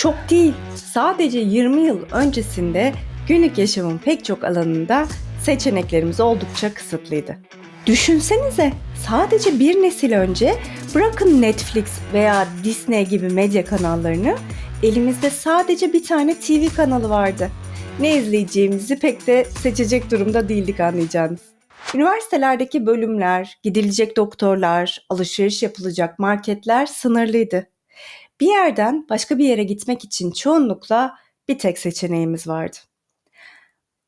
Çok değil, sadece 20 yıl öncesinde günlük yaşamın pek çok alanında seçeneklerimiz oldukça kısıtlıydı. Düşünsenize sadece bir nesil önce bırakın Netflix veya Disney gibi medya kanallarını elimizde sadece bir tane TV kanalı vardı. Ne izleyeceğimizi pek de seçecek durumda değildik anlayacağınız. Üniversitelerdeki bölümler, gidilecek doktorlar, alışveriş yapılacak marketler sınırlıydı. Bir yerden başka bir yere gitmek için çoğunlukla bir tek seçeneğimiz vardı.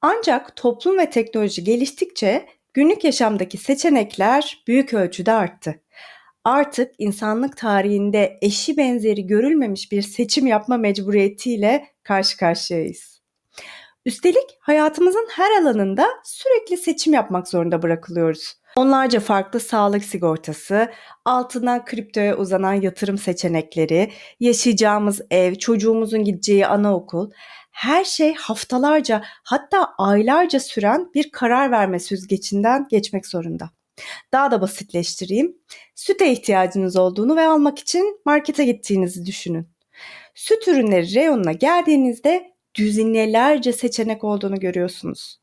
Ancak toplum ve teknoloji geliştikçe günlük yaşamdaki seçenekler büyük ölçüde arttı. Artık insanlık tarihinde eşi benzeri görülmemiş bir seçim yapma mecburiyetiyle karşı karşıyayız. Üstelik hayatımızın her alanında sürekli seçim yapmak zorunda bırakılıyoruz. Onlarca farklı sağlık sigortası, altından kriptoya uzanan yatırım seçenekleri, yaşayacağımız ev, çocuğumuzun gideceği anaokul, her şey haftalarca hatta aylarca süren bir karar verme süzgecinden geçmek zorunda. Daha da basitleştireyim. Süte ihtiyacınız olduğunu ve almak için markete gittiğinizi düşünün. Süt ürünleri reyonuna geldiğinizde düzinelerce seçenek olduğunu görüyorsunuz.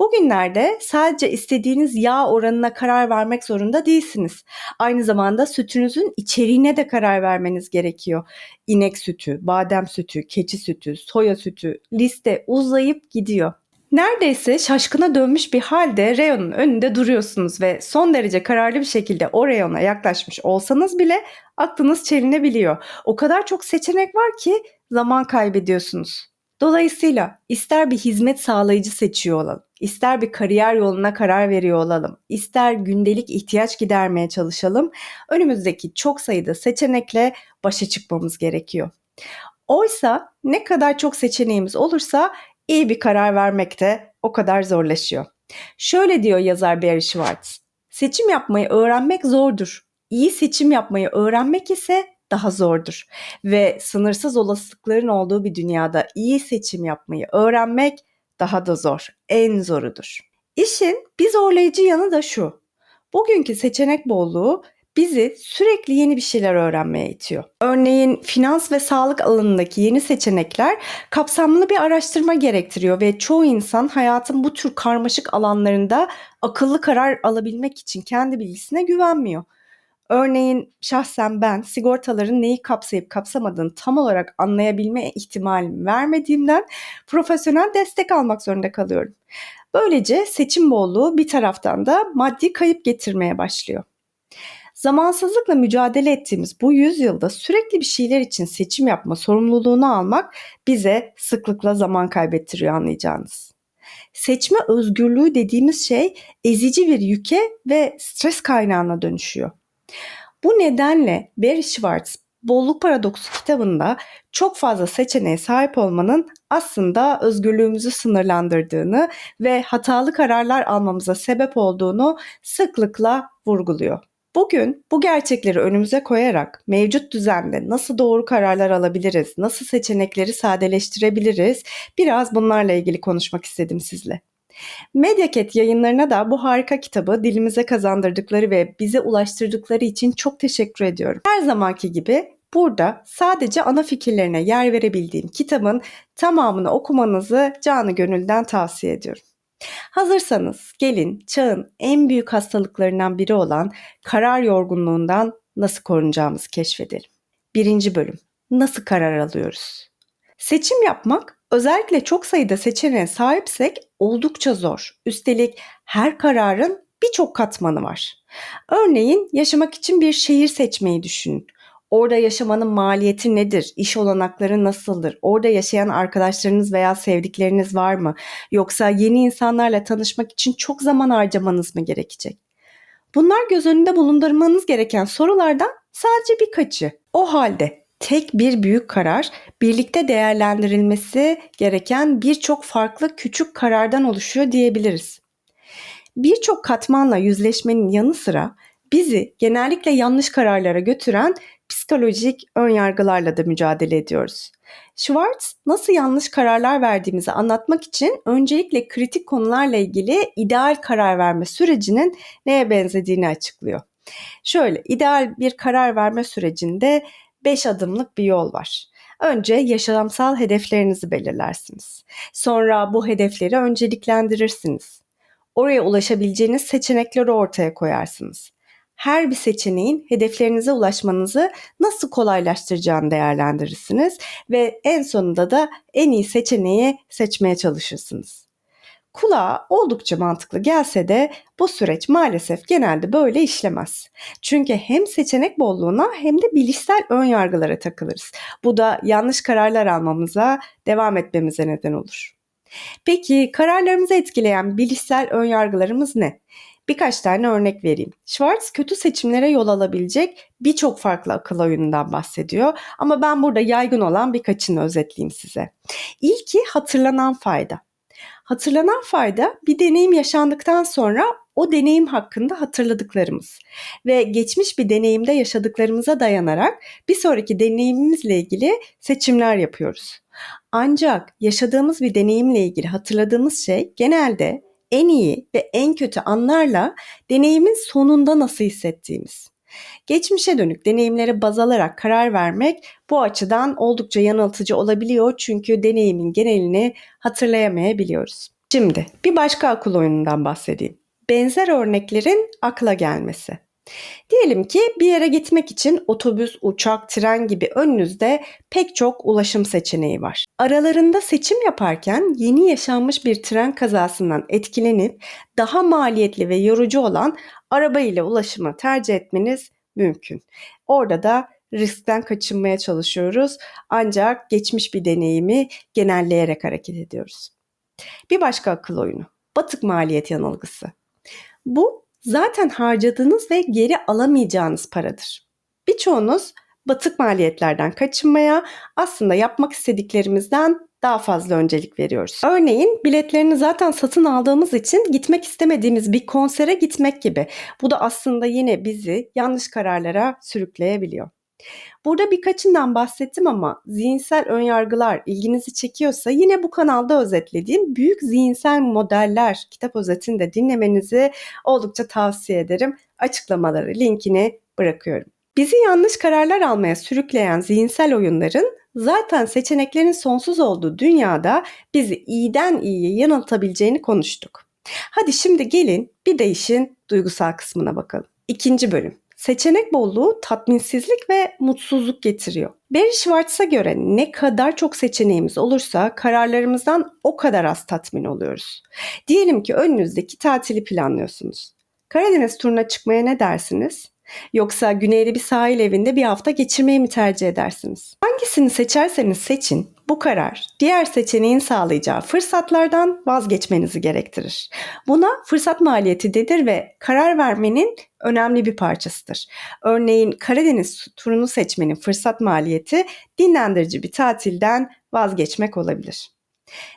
Bugünlerde sadece istediğiniz yağ oranına karar vermek zorunda değilsiniz. Aynı zamanda sütünüzün içeriğine de karar vermeniz gerekiyor. İnek sütü, badem sütü, keçi sütü, soya sütü liste uzayıp gidiyor. Neredeyse şaşkına dönmüş bir halde reyonun önünde duruyorsunuz ve son derece kararlı bir şekilde o reyona yaklaşmış olsanız bile aklınız çelinebiliyor. O kadar çok seçenek var ki zaman kaybediyorsunuz. Dolayısıyla ister bir hizmet sağlayıcı seçiyor olalım, ister bir kariyer yoluna karar veriyor olalım, ister gündelik ihtiyaç gidermeye çalışalım, önümüzdeki çok sayıda seçenekle başa çıkmamız gerekiyor. Oysa ne kadar çok seçeneğimiz olursa iyi bir karar vermek de o kadar zorlaşıyor. Şöyle diyor yazar Barry Schwartz. Seçim yapmayı öğrenmek zordur. İyi seçim yapmayı öğrenmek ise daha zordur. Ve sınırsız olasılıkların olduğu bir dünyada iyi seçim yapmayı öğrenmek daha da zor. En zorudur. İşin bir zorlayıcı yanı da şu. Bugünkü seçenek bolluğu bizi sürekli yeni bir şeyler öğrenmeye itiyor. Örneğin finans ve sağlık alanındaki yeni seçenekler kapsamlı bir araştırma gerektiriyor ve çoğu insan hayatın bu tür karmaşık alanlarında akıllı karar alabilmek için kendi bilgisine güvenmiyor. Örneğin şahsen ben sigortaların neyi kapsayıp kapsamadığını tam olarak anlayabilme ihtimalimi vermediğimden profesyonel destek almak zorunda kalıyorum. Böylece seçim bolluğu bir taraftan da maddi kayıp getirmeye başlıyor. Zamansızlıkla mücadele ettiğimiz bu yüzyılda sürekli bir şeyler için seçim yapma sorumluluğunu almak bize sıklıkla zaman kaybettiriyor anlayacağınız. Seçme özgürlüğü dediğimiz şey ezici bir yüke ve stres kaynağına dönüşüyor. Bu nedenle Barry Schwartz Bolluk Paradoksu kitabında çok fazla seçeneğe sahip olmanın aslında özgürlüğümüzü sınırlandırdığını ve hatalı kararlar almamıza sebep olduğunu sıklıkla vurguluyor. Bugün bu gerçekleri önümüze koyarak mevcut düzende nasıl doğru kararlar alabiliriz, nasıl seçenekleri sadeleştirebiliriz biraz bunlarla ilgili konuşmak istedim sizle. Medyaket yayınlarına da bu harika kitabı dilimize kazandırdıkları ve bize ulaştırdıkları için çok teşekkür ediyorum. Her zamanki gibi burada sadece ana fikirlerine yer verebildiğim kitabın tamamını okumanızı canı gönülden tavsiye ediyorum. Hazırsanız gelin çağın en büyük hastalıklarından biri olan karar yorgunluğundan nasıl korunacağımızı keşfedelim. Birinci bölüm. Nasıl karar alıyoruz? Seçim yapmak özellikle çok sayıda seçeneğe sahipsek oldukça zor. Üstelik her kararın birçok katmanı var. Örneğin yaşamak için bir şehir seçmeyi düşünün. Orada yaşamanın maliyeti nedir? İş olanakları nasıldır? Orada yaşayan arkadaşlarınız veya sevdikleriniz var mı? Yoksa yeni insanlarla tanışmak için çok zaman harcamanız mı gerekecek? Bunlar göz önünde bulundurmanız gereken sorulardan sadece birkaçı. O halde tek bir büyük karar birlikte değerlendirilmesi gereken birçok farklı küçük karardan oluşuyor diyebiliriz. Birçok katmanla yüzleşmenin yanı sıra bizi genellikle yanlış kararlara götüren psikolojik önyargılarla da mücadele ediyoruz. Schwartz nasıl yanlış kararlar verdiğimizi anlatmak için öncelikle kritik konularla ilgili ideal karar verme sürecinin neye benzediğini açıklıyor. Şöyle ideal bir karar verme sürecinde 5 adımlık bir yol var. Önce yaşamsal hedeflerinizi belirlersiniz. Sonra bu hedefleri önceliklendirirsiniz. Oraya ulaşabileceğiniz seçenekleri ortaya koyarsınız. Her bir seçeneğin hedeflerinize ulaşmanızı nasıl kolaylaştıracağını değerlendirirsiniz ve en sonunda da en iyi seçeneği seçmeye çalışırsınız. Kulağa oldukça mantıklı gelse de bu süreç maalesef genelde böyle işlemez. Çünkü hem seçenek bolluğuna hem de bilişsel ön yargılara takılırız. Bu da yanlış kararlar almamıza, devam etmemize neden olur. Peki kararlarımızı etkileyen bilişsel ön yargılarımız ne? Birkaç tane örnek vereyim. Schwartz kötü seçimlere yol alabilecek birçok farklı akıl oyunundan bahsediyor ama ben burada yaygın olan birkaçını özetleyeyim size. İlki hatırlanan fayda. Hatırlanan fayda bir deneyim yaşandıktan sonra o deneyim hakkında hatırladıklarımız ve geçmiş bir deneyimde yaşadıklarımıza dayanarak bir sonraki deneyimimizle ilgili seçimler yapıyoruz. Ancak yaşadığımız bir deneyimle ilgili hatırladığımız şey genelde en iyi ve en kötü anlarla deneyimin sonunda nasıl hissettiğimiz. Geçmişe dönük deneyimlere baz alarak karar vermek bu açıdan oldukça yanıltıcı olabiliyor çünkü deneyimin genelini hatırlayamayabiliyoruz. Şimdi bir başka akıl oyunundan bahsedeyim. Benzer örneklerin akla gelmesi. Diyelim ki bir yere gitmek için otobüs, uçak, tren gibi önünüzde pek çok ulaşım seçeneği var. Aralarında seçim yaparken yeni yaşanmış bir tren kazasından etkilenip daha maliyetli ve yorucu olan araba ile ulaşımı tercih etmeniz mümkün. Orada da riskten kaçınmaya çalışıyoruz ancak geçmiş bir deneyimi genelleyerek hareket ediyoruz. Bir başka akıl oyunu. Batık maliyet yanılgısı. Bu zaten harcadığınız ve geri alamayacağınız paradır. Birçoğunuz batık maliyetlerden kaçınmaya, aslında yapmak istediklerimizden daha fazla öncelik veriyoruz. Örneğin biletlerini zaten satın aldığımız için gitmek istemediğimiz bir konsere gitmek gibi. Bu da aslında yine bizi yanlış kararlara sürükleyebiliyor. Burada birkaçından bahsettim ama zihinsel önyargılar ilginizi çekiyorsa yine bu kanalda özetlediğim büyük zihinsel modeller kitap özetini de dinlemenizi oldukça tavsiye ederim. Açıklamaları linkini bırakıyorum. Bizi yanlış kararlar almaya sürükleyen zihinsel oyunların zaten seçeneklerin sonsuz olduğu dünyada bizi iyiden iyiye yanıltabileceğini konuştuk. Hadi şimdi gelin bir de işin duygusal kısmına bakalım. İkinci bölüm. Seçenek bolluğu tatminsizlik ve mutsuzluk getiriyor. Barry Schwartz'a göre ne kadar çok seçeneğimiz olursa kararlarımızdan o kadar az tatmin oluyoruz. Diyelim ki önünüzdeki tatili planlıyorsunuz. Karadeniz turuna çıkmaya ne dersiniz? Yoksa güneyli bir sahil evinde bir hafta geçirmeyi mi tercih edersiniz? Hangisini seçerseniz seçin, bu karar diğer seçeneğin sağlayacağı fırsatlardan vazgeçmenizi gerektirir. Buna fırsat maliyeti denir ve karar vermenin önemli bir parçasıdır. Örneğin Karadeniz turunu seçmenin fırsat maliyeti dinlendirici bir tatilden vazgeçmek olabilir.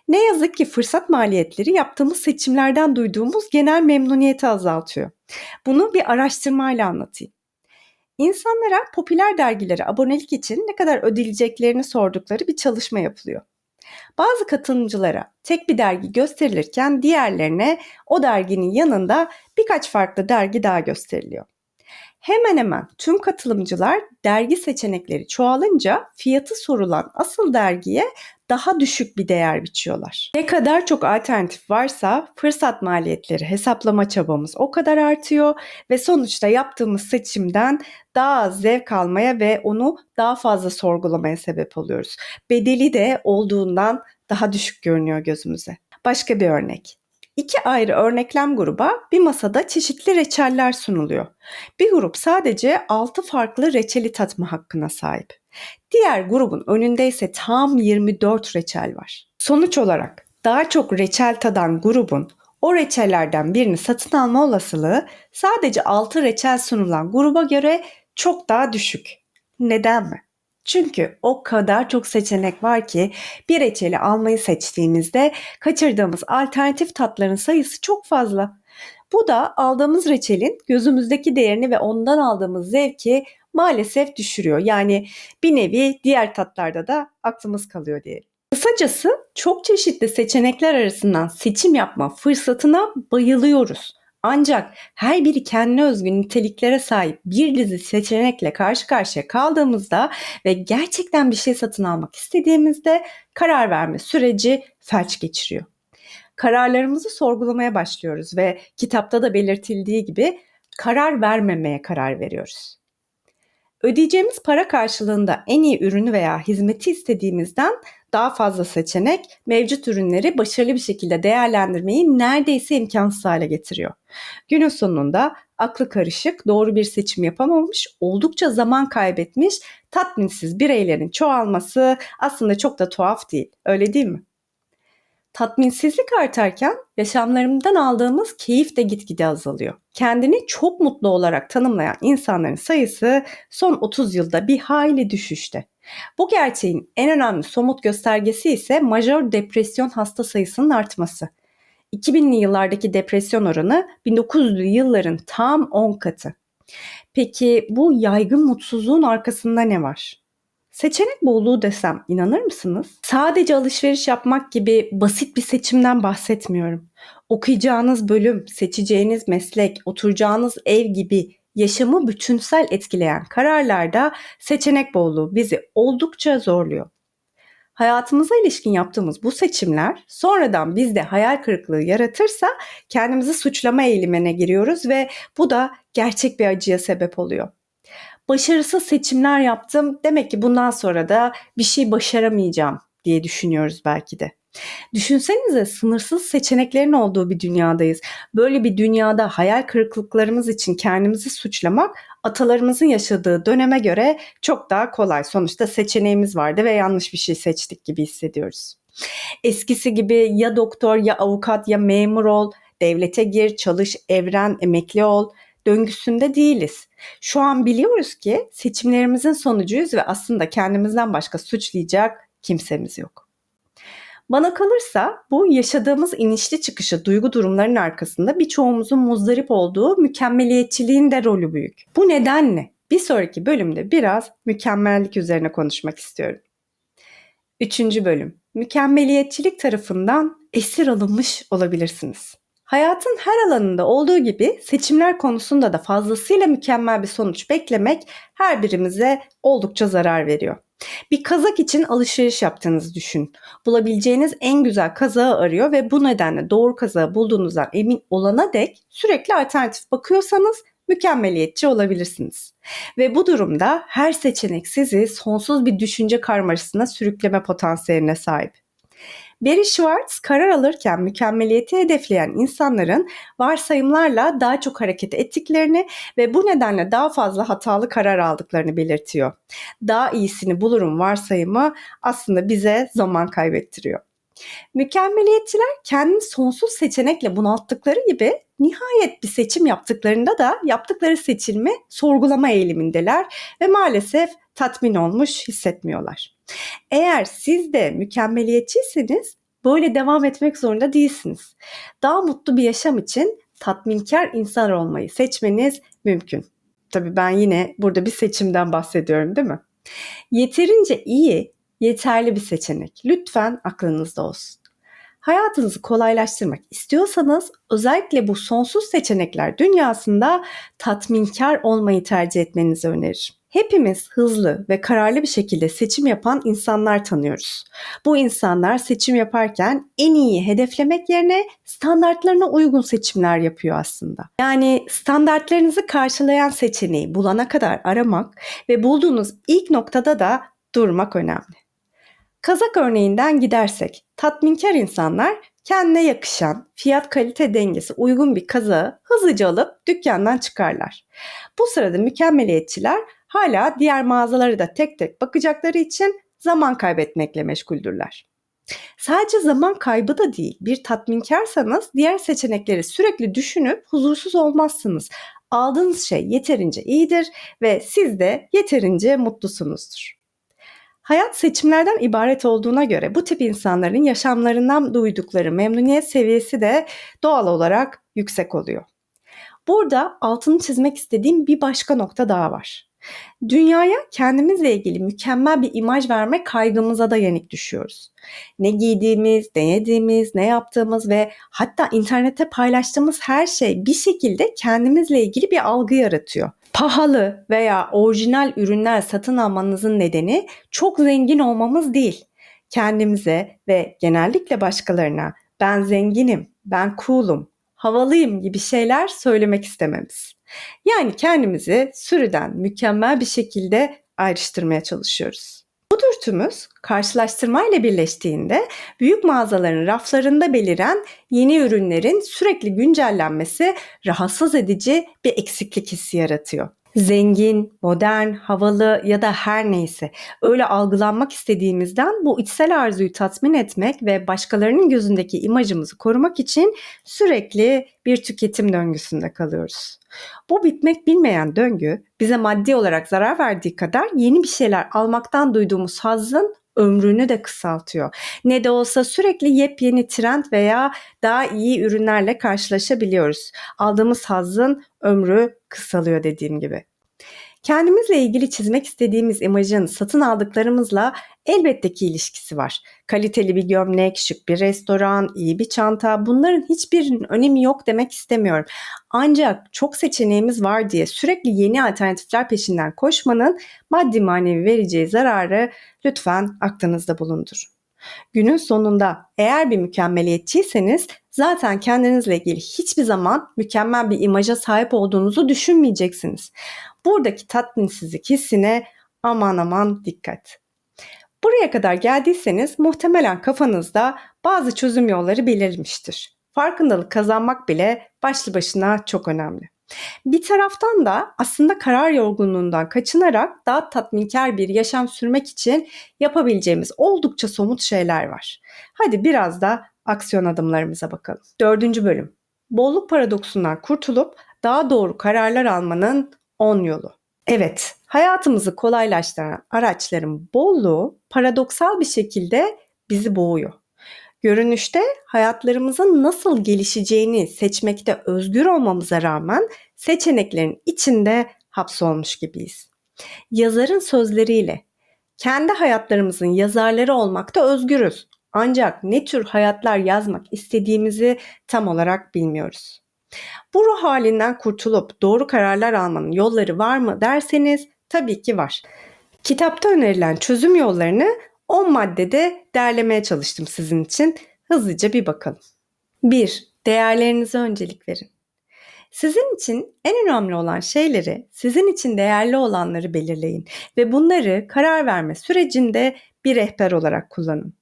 Ne yazık ki fırsat maliyetleri yaptığımız seçimlerden duyduğumuz genel memnuniyeti azaltıyor. Bunu bir araştırmayla anlatayım. İnsanlara popüler dergilere abonelik için ne kadar ödeyeceklerini sordukları bir çalışma yapılıyor. Bazı katılımcılara tek bir dergi gösterilirken diğerlerine o derginin yanında birkaç farklı dergi daha gösteriliyor. Hemen hemen tüm katılımcılar dergi seçenekleri çoğalınca fiyatı sorulan asıl dergiye daha düşük bir değer biçiyorlar. Ne kadar çok alternatif varsa fırsat maliyetleri hesaplama çabamız o kadar artıyor ve sonuçta yaptığımız seçimden daha zevk almaya ve onu daha fazla sorgulamaya sebep oluyoruz. Bedeli de olduğundan daha düşük görünüyor gözümüze. Başka bir örnek. İki ayrı örneklem gruba bir masada çeşitli reçeller sunuluyor. Bir grup sadece 6 farklı reçeli tatma hakkına sahip. Diğer grubun önünde ise tam 24 reçel var. Sonuç olarak daha çok reçel tadan grubun o reçellerden birini satın alma olasılığı sadece 6 reçel sunulan gruba göre çok daha düşük. Neden mi? Çünkü o kadar çok seçenek var ki bir reçeli almayı seçtiğimizde kaçırdığımız alternatif tatların sayısı çok fazla. Bu da aldığımız reçelin gözümüzdeki değerini ve ondan aldığımız zevki maalesef düşürüyor. Yani bir nevi diğer tatlarda da aklımız kalıyor diyelim. Kısacası çok çeşitli seçenekler arasından seçim yapma fırsatına bayılıyoruz. Ancak her biri kendine özgü niteliklere sahip bir dizi seçenekle karşı karşıya kaldığımızda ve gerçekten bir şey satın almak istediğimizde karar verme süreci felç geçiriyor. Kararlarımızı sorgulamaya başlıyoruz ve kitapta da belirtildiği gibi karar vermemeye karar veriyoruz. Ödeyeceğimiz para karşılığında en iyi ürünü veya hizmeti istediğimizden daha fazla seçenek mevcut ürünleri başarılı bir şekilde değerlendirmeyi neredeyse imkansız hale getiriyor. Günün sonunda aklı karışık, doğru bir seçim yapamamış, oldukça zaman kaybetmiş, tatminsiz bireylerin çoğalması aslında çok da tuhaf değil. Öyle değil mi? Tatminsizlik artarken yaşamlarımdan aldığımız keyif de gitgide azalıyor. Kendini çok mutlu olarak tanımlayan insanların sayısı son 30 yılda bir hayli düşüşte. Bu gerçeğin en önemli somut göstergesi ise majör depresyon hasta sayısının artması. 2000'li yıllardaki depresyon oranı 1900'lü yılların tam 10 katı. Peki bu yaygın mutsuzluğun arkasında ne var? Seçenek bolluğu desem inanır mısınız? Sadece alışveriş yapmak gibi basit bir seçimden bahsetmiyorum. Okuyacağınız bölüm, seçeceğiniz meslek, oturacağınız ev gibi yaşamı bütünsel etkileyen kararlarda seçenek bolluğu bizi oldukça zorluyor. Hayatımıza ilişkin yaptığımız bu seçimler sonradan bizde hayal kırıklığı yaratırsa kendimizi suçlama eğilimine giriyoruz ve bu da gerçek bir acıya sebep oluyor başarısız seçimler yaptım. Demek ki bundan sonra da bir şey başaramayacağım diye düşünüyoruz belki de. Düşünsenize sınırsız seçeneklerin olduğu bir dünyadayız. Böyle bir dünyada hayal kırıklıklarımız için kendimizi suçlamak atalarımızın yaşadığı döneme göre çok daha kolay. Sonuçta seçeneğimiz vardı ve yanlış bir şey seçtik gibi hissediyoruz. Eskisi gibi ya doktor ya avukat ya memur ol, devlete gir, çalış, evren, emekli ol döngüsünde değiliz. Şu an biliyoruz ki seçimlerimizin sonucuyuz ve aslında kendimizden başka suçlayacak kimsemiz yok. Bana kalırsa bu yaşadığımız inişli çıkışı duygu durumlarının arkasında birçoğumuzun muzdarip olduğu mükemmeliyetçiliğin de rolü büyük. Bu nedenle bir sonraki bölümde biraz mükemmellik üzerine konuşmak istiyorum. Üçüncü bölüm. Mükemmeliyetçilik tarafından esir alınmış olabilirsiniz. Hayatın her alanında olduğu gibi seçimler konusunda da fazlasıyla mükemmel bir sonuç beklemek her birimize oldukça zarar veriyor. Bir kazak için alışveriş yaptığınızı düşün. Bulabileceğiniz en güzel kazağı arıyor ve bu nedenle doğru kazağı bulduğunuzdan emin olana dek sürekli alternatif bakıyorsanız mükemmeliyetçi olabilirsiniz. Ve bu durumda her seçenek sizi sonsuz bir düşünce karmaşasına sürükleme potansiyeline sahip. Barry Schwartz karar alırken mükemmeliyeti hedefleyen insanların varsayımlarla daha çok hareket ettiklerini ve bu nedenle daha fazla hatalı karar aldıklarını belirtiyor. Daha iyisini bulurum varsayımı aslında bize zaman kaybettiriyor. Mükemmeliyetçiler kendini sonsuz seçenekle bunalttıkları gibi nihayet bir seçim yaptıklarında da yaptıkları seçilme sorgulama eğilimindeler ve maalesef tatmin olmuş hissetmiyorlar. Eğer siz de mükemmeliyetçiyseniz böyle devam etmek zorunda değilsiniz. Daha mutlu bir yaşam için tatminkar insan olmayı seçmeniz mümkün. Tabii ben yine burada bir seçimden bahsediyorum değil mi? Yeterince iyi, yeterli bir seçenek. Lütfen aklınızda olsun. Hayatınızı kolaylaştırmak istiyorsanız özellikle bu sonsuz seçenekler dünyasında tatminkar olmayı tercih etmenizi öneririm. Hepimiz hızlı ve kararlı bir şekilde seçim yapan insanlar tanıyoruz. Bu insanlar seçim yaparken en iyi hedeflemek yerine standartlarına uygun seçimler yapıyor aslında. Yani standartlarınızı karşılayan seçeneği bulana kadar aramak ve bulduğunuz ilk noktada da durmak önemli. Kazak örneğinden gidersek, tatminkar insanlar kendine yakışan, fiyat kalite dengesi uygun bir kazağı hızlıca alıp dükkandan çıkarlar. Bu sırada mükemmeliyetçiler hala diğer mağazaları da tek tek bakacakları için zaman kaybetmekle meşguldürler. Sadece zaman kaybı da değil, bir tatminkarsanız diğer seçenekleri sürekli düşünüp huzursuz olmazsınız. Aldığınız şey yeterince iyidir ve siz de yeterince mutlusunuzdur. Hayat seçimlerden ibaret olduğuna göre bu tip insanların yaşamlarından duydukları memnuniyet seviyesi de doğal olarak yüksek oluyor. Burada altını çizmek istediğim bir başka nokta daha var. Dünyaya kendimizle ilgili mükemmel bir imaj verme kaygımıza da yenik düşüyoruz. Ne giydiğimiz, ne yediğimiz, ne yaptığımız ve hatta internette paylaştığımız her şey bir şekilde kendimizle ilgili bir algı yaratıyor. Pahalı veya orijinal ürünler satın almanızın nedeni çok zengin olmamız değil. Kendimize ve genellikle başkalarına ben zenginim, ben cool'um, havalıyım gibi şeyler söylemek istememiz. Yani kendimizi sürüden mükemmel bir şekilde ayrıştırmaya çalışıyoruz. Bu dürtümüz karşılaştırma ile birleştiğinde büyük mağazaların raflarında beliren yeni ürünlerin sürekli güncellenmesi rahatsız edici bir eksiklik hissi yaratıyor zengin, modern, havalı ya da her neyse öyle algılanmak istediğimizden bu içsel arzuyu tatmin etmek ve başkalarının gözündeki imajımızı korumak için sürekli bir tüketim döngüsünde kalıyoruz. Bu bitmek bilmeyen döngü bize maddi olarak zarar verdiği kadar yeni bir şeyler almaktan duyduğumuz hazzın ömrünü de kısaltıyor. Ne de olsa sürekli yepyeni trend veya daha iyi ürünlerle karşılaşabiliyoruz. Aldığımız hazzın ömrü kısalıyor dediğim gibi. Kendimizle ilgili çizmek istediğimiz imajın satın aldıklarımızla elbette ki ilişkisi var. Kaliteli bir gömlek, şık bir restoran, iyi bir çanta bunların hiçbirinin önemi yok demek istemiyorum. Ancak çok seçeneğimiz var diye sürekli yeni alternatifler peşinden koşmanın maddi manevi vereceği zararı lütfen aklınızda bulundur. Günün sonunda eğer bir mükemmeliyetçiyseniz zaten kendinizle ilgili hiçbir zaman mükemmel bir imaja sahip olduğunuzu düşünmeyeceksiniz. Buradaki tatminsizlik hissine aman aman dikkat. Buraya kadar geldiyseniz muhtemelen kafanızda bazı çözüm yolları belirmiştir. Farkındalık kazanmak bile başlı başına çok önemli. Bir taraftan da aslında karar yorgunluğundan kaçınarak daha tatminkar bir yaşam sürmek için yapabileceğimiz oldukça somut şeyler var. Hadi biraz da aksiyon adımlarımıza bakalım. Dördüncü bölüm. Bolluk paradoksundan kurtulup daha doğru kararlar almanın 10 yolu. Evet, hayatımızı kolaylaştıran araçların bolluğu paradoksal bir şekilde bizi boğuyor. Görünüşte hayatlarımızın nasıl gelişeceğini seçmekte özgür olmamıza rağmen seçeneklerin içinde hapsolmuş gibiyiz. Yazarın sözleriyle kendi hayatlarımızın yazarları olmakta özgürüz. Ancak ne tür hayatlar yazmak istediğimizi tam olarak bilmiyoruz. Bu ruh halinden kurtulup doğru kararlar almanın yolları var mı derseniz tabii ki var. Kitapta önerilen çözüm yollarını 10 maddede derlemeye çalıştım sizin için. Hızlıca bir bakalım. 1. Değerlerinize öncelik verin. Sizin için en önemli olan şeyleri, sizin için değerli olanları belirleyin ve bunları karar verme sürecinde bir rehber olarak kullanın.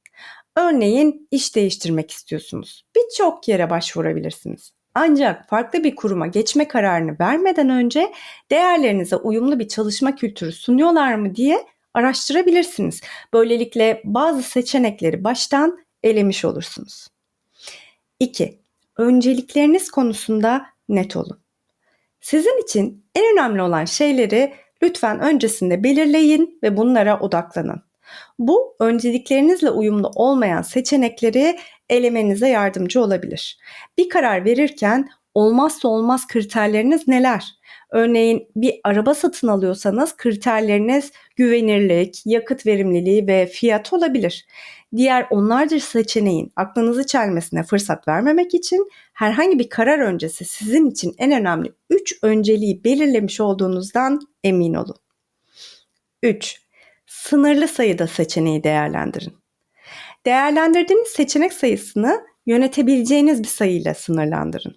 Örneğin iş değiştirmek istiyorsunuz. Birçok yere başvurabilirsiniz. Ancak farklı bir kuruma geçme kararını vermeden önce değerlerinize uyumlu bir çalışma kültürü sunuyorlar mı diye araştırabilirsiniz. Böylelikle bazı seçenekleri baştan elemiş olursunuz. 2. Öncelikleriniz konusunda net olun. Sizin için en önemli olan şeyleri lütfen öncesinde belirleyin ve bunlara odaklanın. Bu önceliklerinizle uyumlu olmayan seçenekleri elemenize yardımcı olabilir. Bir karar verirken olmazsa olmaz kriterleriniz neler? Örneğin bir araba satın alıyorsanız kriterleriniz güvenirlik, yakıt verimliliği ve fiyat olabilir. Diğer onlarca seçeneğin aklınızı çelmesine fırsat vermemek için herhangi bir karar öncesi sizin için en önemli 3 önceliği belirlemiş olduğunuzdan emin olun. 3. Sınırlı sayıda seçeneği değerlendirin. Değerlendirdiğiniz seçenek sayısını yönetebileceğiniz bir sayıyla sınırlandırın.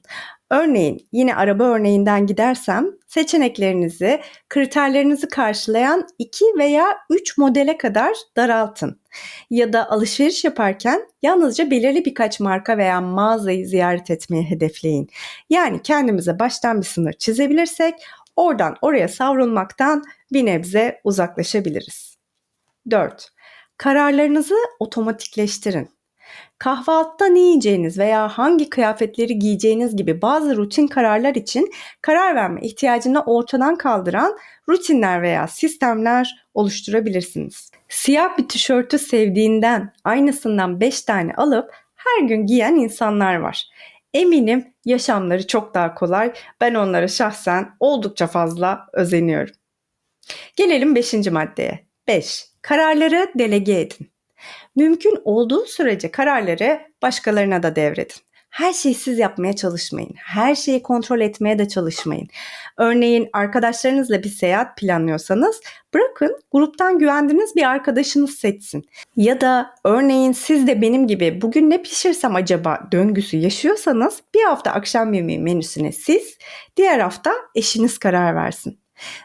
Örneğin yine araba örneğinden gidersem seçeneklerinizi kriterlerinizi karşılayan 2 veya 3 modele kadar daraltın. Ya da alışveriş yaparken yalnızca belirli birkaç marka veya mağazayı ziyaret etmeyi hedefleyin. Yani kendimize baştan bir sınır çizebilirsek oradan oraya savrulmaktan bir nebze uzaklaşabiliriz. 4. Kararlarınızı otomatikleştirin. Kahvaltıda ne yiyeceğiniz veya hangi kıyafetleri giyeceğiniz gibi bazı rutin kararlar için karar verme ihtiyacını ortadan kaldıran rutinler veya sistemler oluşturabilirsiniz. Siyah bir tişörtü sevdiğinden aynısından 5 tane alıp her gün giyen insanlar var. Eminim yaşamları çok daha kolay. Ben onlara şahsen oldukça fazla özeniyorum. Gelelim 5. maddeye. 5. Kararları delege edin. Mümkün olduğu sürece kararları başkalarına da devredin. Her şeyi siz yapmaya çalışmayın. Her şeyi kontrol etmeye de çalışmayın. Örneğin arkadaşlarınızla bir seyahat planlıyorsanız bırakın gruptan güvendiğiniz bir arkadaşınız seçsin. Ya da örneğin siz de benim gibi bugün ne pişirsem acaba döngüsü yaşıyorsanız bir hafta akşam yemeği menüsüne siz, diğer hafta eşiniz karar versin.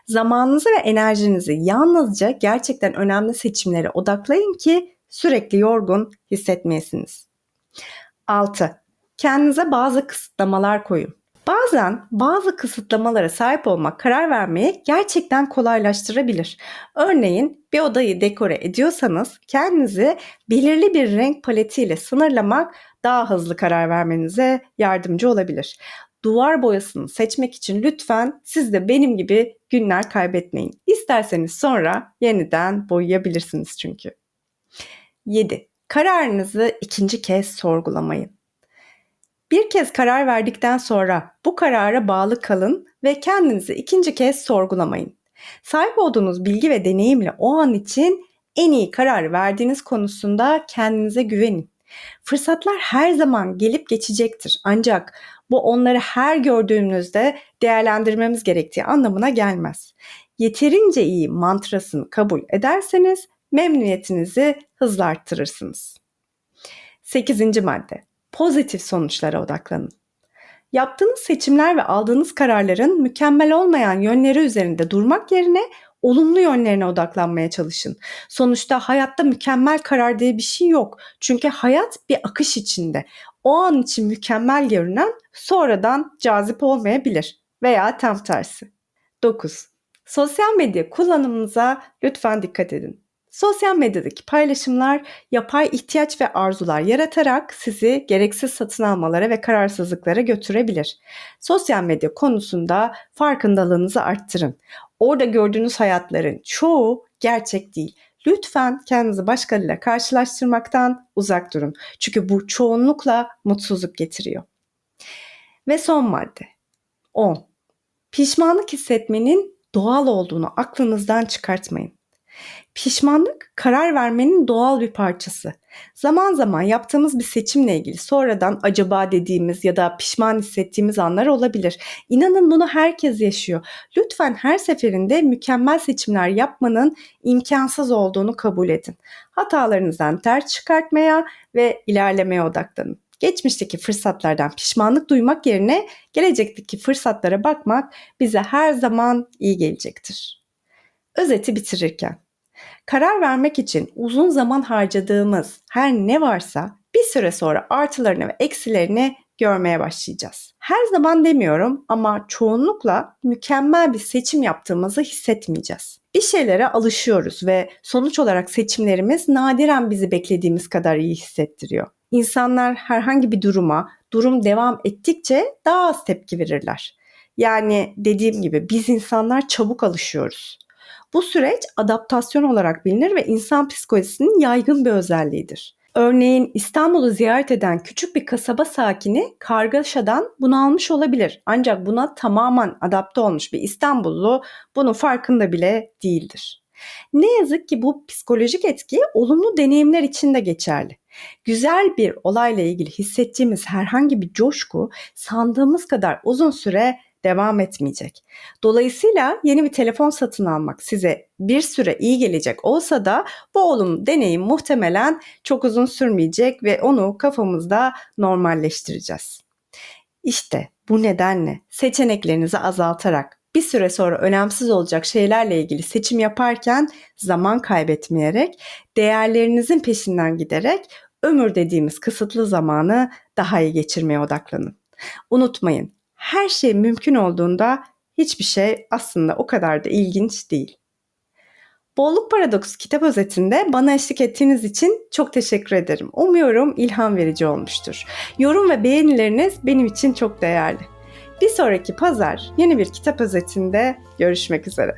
Zamanınızı ve enerjinizi yalnızca gerçekten önemli seçimlere odaklayın ki sürekli yorgun hissetmeyesiniz. 6. Kendinize bazı kısıtlamalar koyun. Bazen bazı kısıtlamalara sahip olmak karar vermeyi gerçekten kolaylaştırabilir. Örneğin bir odayı dekore ediyorsanız kendinizi belirli bir renk paletiyle sınırlamak daha hızlı karar vermenize yardımcı olabilir. Duvar boyasını seçmek için lütfen siz de benim gibi günler kaybetmeyin. İsterseniz sonra yeniden boyayabilirsiniz çünkü. 7. Kararınızı ikinci kez sorgulamayın. Bir kez karar verdikten sonra bu karara bağlı kalın ve kendinizi ikinci kez sorgulamayın. Sahip olduğunuz bilgi ve deneyimle o an için en iyi karar verdiğiniz konusunda kendinize güvenin. Fırsatlar her zaman gelip geçecektir ancak bu onları her gördüğümüzde değerlendirmemiz gerektiği anlamına gelmez. Yeterince iyi mantrasını kabul ederseniz memnuniyetinizi hızla arttırırsınız. 8. madde. Pozitif sonuçlara odaklanın. Yaptığınız seçimler ve aldığınız kararların mükemmel olmayan yönleri üzerinde durmak yerine olumlu yönlerine odaklanmaya çalışın. Sonuçta hayatta mükemmel karar diye bir şey yok. Çünkü hayat bir akış içinde. O an için mükemmel görünen sonradan cazip olmayabilir veya tam tersi. 9. Sosyal medya kullanımınıza lütfen dikkat edin. Sosyal medyadaki paylaşımlar yapay ihtiyaç ve arzular yaratarak sizi gereksiz satın almalara ve kararsızlıklara götürebilir. Sosyal medya konusunda farkındalığınızı arttırın. Orada gördüğünüz hayatların çoğu gerçek değil. Lütfen kendinizi başkalarıyla karşılaştırmaktan uzak durun. Çünkü bu çoğunlukla mutsuzluk getiriyor. Ve son madde. 10. Pişmanlık hissetmenin doğal olduğunu aklınızdan çıkartmayın. Pişmanlık karar vermenin doğal bir parçası. Zaman zaman yaptığımız bir seçimle ilgili sonradan acaba dediğimiz ya da pişman hissettiğimiz anlar olabilir. İnanın bunu herkes yaşıyor. Lütfen her seferinde mükemmel seçimler yapmanın imkansız olduğunu kabul edin. Hatalarınızdan ders çıkartmaya ve ilerlemeye odaklanın. Geçmişteki fırsatlardan pişmanlık duymak yerine gelecekteki fırsatlara bakmak bize her zaman iyi gelecektir. Özeti bitirirken Karar vermek için uzun zaman harcadığımız her ne varsa bir süre sonra artılarını ve eksilerini görmeye başlayacağız. Her zaman demiyorum ama çoğunlukla mükemmel bir seçim yaptığımızı hissetmeyeceğiz. Bir şeylere alışıyoruz ve sonuç olarak seçimlerimiz nadiren bizi beklediğimiz kadar iyi hissettiriyor. İnsanlar herhangi bir duruma, durum devam ettikçe daha az tepki verirler. Yani dediğim gibi biz insanlar çabuk alışıyoruz. Bu süreç adaptasyon olarak bilinir ve insan psikolojisinin yaygın bir özelliğidir. Örneğin İstanbul'u ziyaret eden küçük bir kasaba sakini kargaşadan bunalmış olabilir. Ancak buna tamamen adapte olmuş bir İstanbullu bunun farkında bile değildir. Ne yazık ki bu psikolojik etki olumlu deneyimler için de geçerli. Güzel bir olayla ilgili hissettiğimiz herhangi bir coşku sandığımız kadar uzun süre devam etmeyecek. Dolayısıyla yeni bir telefon satın almak size bir süre iyi gelecek olsa da bu olumlu deneyim muhtemelen çok uzun sürmeyecek ve onu kafamızda normalleştireceğiz. İşte bu nedenle seçeneklerinizi azaltarak bir süre sonra önemsiz olacak şeylerle ilgili seçim yaparken zaman kaybetmeyerek, değerlerinizin peşinden giderek ömür dediğimiz kısıtlı zamanı daha iyi geçirmeye odaklanın. Unutmayın, her şey mümkün olduğunda hiçbir şey aslında o kadar da ilginç değil. Bolluk Paradoks kitap özetinde bana eşlik ettiğiniz için çok teşekkür ederim. Umuyorum ilham verici olmuştur. Yorum ve beğenileriniz benim için çok değerli. Bir sonraki pazar yeni bir kitap özetinde görüşmek üzere.